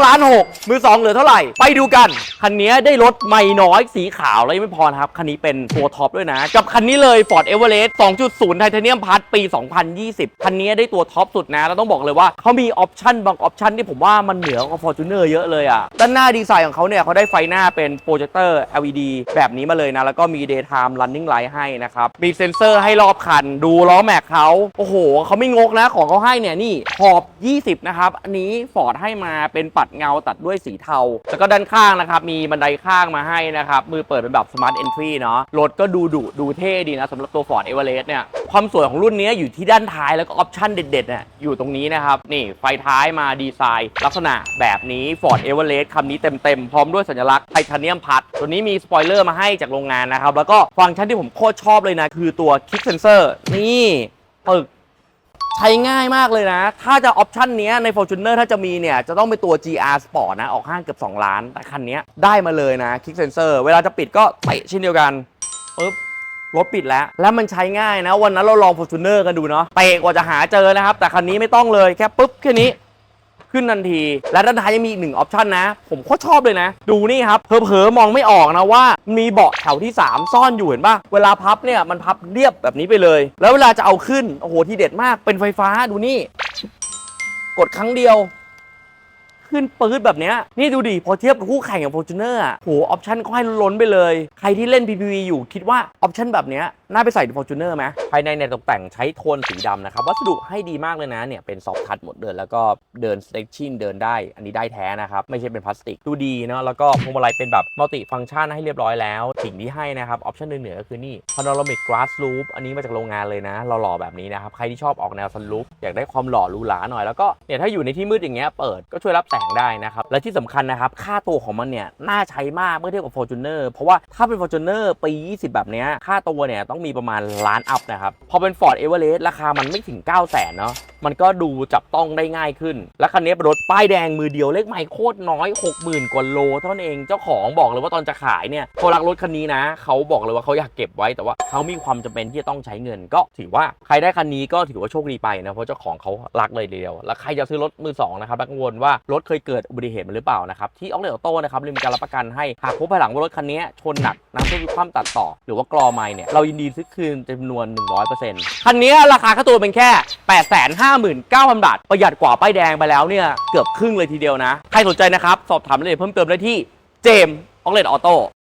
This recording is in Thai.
งล้านหกมือสองเหลือเท่าไหร่ ไปดูกัน คันนี้ได้รถไม่น้อยสีขาวแล้วยังไม่พอนะครับ คันนี้เป็นตัวท็อปด้วยนะ กับคันนี้เลย Ford Everest 2.0 ไทเทเนียมพัทปี 2020 คันนี้ได้ตัวท็อปสุดนะ แล้วต้องบอกเลยว่าเขามีออปชั่นบางออปชั่นที่ผมว่ามันเหนือกว่า Fortuner เยอะเลยอะด้านหน้าดีไซน์ของเขาเนี่ยเขาได้ไฟหน้าเป็นโปรเจคเตอร์ LED แบบนี้มาเลยนะ แล้วก็มี daytime running light ให้นะครับ มีเซ็นเซอร์ให้รอบคัน ดูล้อแม็กเขาโอ้โหเขาไม่งกนะของเขาให้เนี่ยนี่ขอบ 20 นะครับ อันนี้ฟอร์ดให้มาเป็นปัดเงาตัดด้วยสีเทา แล้วก็ด้านข้างนะครับ มีบันไดข้างมาให้นะครับ มือเปิดเป็นแบบ smart entry เนาะรถก็ดูดุดูเท่ดีนะสำหรับตัว Ford Everest เนี่ยความสวยของรุ่นนี้อยู่ที่ด้านท้ายแล้วก็ออปชั่นเด็ดๆเนี่ยอยู่ตรงนี้นะครับ นี่ไฟท้ายมาดีไซน์ ลักษณะแบบนี้ Ford Everest คำนี้เต็มๆ พร้อมด้วยสัญลักษณ์ไทเทเนียมพัด ตัวนี้มีสปอยเลอร์มาให้จากโรงงานนะครับ แล้วก็ฟังก์ชันที่ผมโคตรชอบเลยนะ คือตัว Kick Sensor นี่ปึก ใช้ง่ายมากเลยนะ ถ้าจะออปชันนี้ใน Fortuner ถ้าจะมีเนี่ย จะต้องเป็นตัว GR Sport นะ ออกห้างเกือบ 2 ล้าน แต่คันนี้ได้มาเลยนะ Kick Sensor เวลาจะปิดก็เตะเช่นเดียวกันปึ๊บรถปิดแล้ว แล้วมันใช้ง่ายนะ วันนั้นเราลอง Fortuner กันดูเนาะเตะกว่าจะหาเจอนะครับ แต่คันนี้ไม่ต้องเลยแค่ปุ๊บแค่นี้ ขึ้นทันที และด้านท้ายยังมีอีกหนึ่งออปชันนะ ผมโคตรชอบเลยนะ ดูนี่ครับเผลอๆมองไม่ออกนะว่า มีเบาะแถวที่ 3 ซ่อนอยู่เห็นปะเวลาพับเนี่ยมันพับเรียบแบบนี้ไปเลย แล้วเวลาจะเอาขึ้นโอ้โหที่เด็ดมากเป็นไฟฟ้าดูนี่ กดครั้งเดียว ขึ้นปื๊ดแบบเนี้ยนี่ดูดิพอเทียบกับคู่แข่งอย่าง Fortuner อะโหออปชันก็ให้ล้นๆไปเลย ใครที่เล่น PPV อยู่คิดว่าออปชันแบบเนี้ยน่าไปใส่ใน Fortuner ไหมภายในเนี่ยตกแต่งใช้โทนสีดำนะครับวัสดุให้ดีมากเลยนะเนี่ยเป็นซอฟทัชหมดเดินแล้วก็เดิน stretching เดินได้ อันนี้ได้แท้นะครับไม่ใช่เป็นพลาสติกดูดีเนาะแล้วก็พวงมาลัยเป็นแบบมัลติฟัง c t ชันให้เรียบร้อยแล้ว สิ่งที่ให้นะครับออปชันเหนือก็คือนี่ panoramic glass roof อันนี้มาจากโรงงานเลยนะหล่อๆแบบนี้นะครับใครที่ชอบออกแนว sunroof อยากได้ความหล่อหรูหราหน่อยแล้วก็เนี่ยถ้าอยู่ในที่มืดอย่างเงี้ยเปิดก็ช่วยรับแสงได้นะครับ และที่สำคัญนะครับ ค่าตัวของมันเนี่ย น่าใช้มากเมื่อเทียบกับ Fortuner เพราะว่าถ้าเป็น Fortuner ปี 20 แบบนี้ค่าตัวเนี่ยต้องมีประมาณล้านอัพนะครับ พอเป็น Ford Everest ราคามันไม่ถึง 9 0 0 0 0นเนาะ มันก็ดูจับต้องได้ง่ายขึ้น และคันนี้เป็นรถป้ายแดงมือเดียวเลขไมล์โคตรน้อย 60,000 กว่าโลเท่านั้นเองเจ้าของบอกเลยว่าตอนจะขายเนี่ยเขารักรถคันนี้นะเขาบอกเลยว่าเขาอยากเก็บไว้แต่ว่าเขามีความจำเป็นที่จะต้องใช้เงิน ก็ถือว่าใครได้คันนี้ก็ถือว่าโชคดีไปนะเพราะเจ้าของเขารักเลยเดียว แล้วใครจะซื้อรถมือสองนะครับกังวลว่ารถเคยเกิดอุบัติเหตุมาหรือเปล่านะครับที่ออกเลอโต้นะครับเรามีการรับประกันให้หากพบภายหลังว่ารถคันนี้ชนหนักน้ำท่วมคว่ำตัดต่อ หรือว่ากรอไม้เนี่ยเรายินดีซื้อคืนจำนวน 100%คันนี้ราคาค่าตัวเป็นแค่59,000 บาท ประหยัดกว่าป้ายแดงไปแล้วเนี่ย เกือบครึ่งเลยทีเดียวนะ ใครสนใจนะครับ สอบถามรายละเอียดเพิ่มเติมได้ที่เจมส์ออกเลออโต้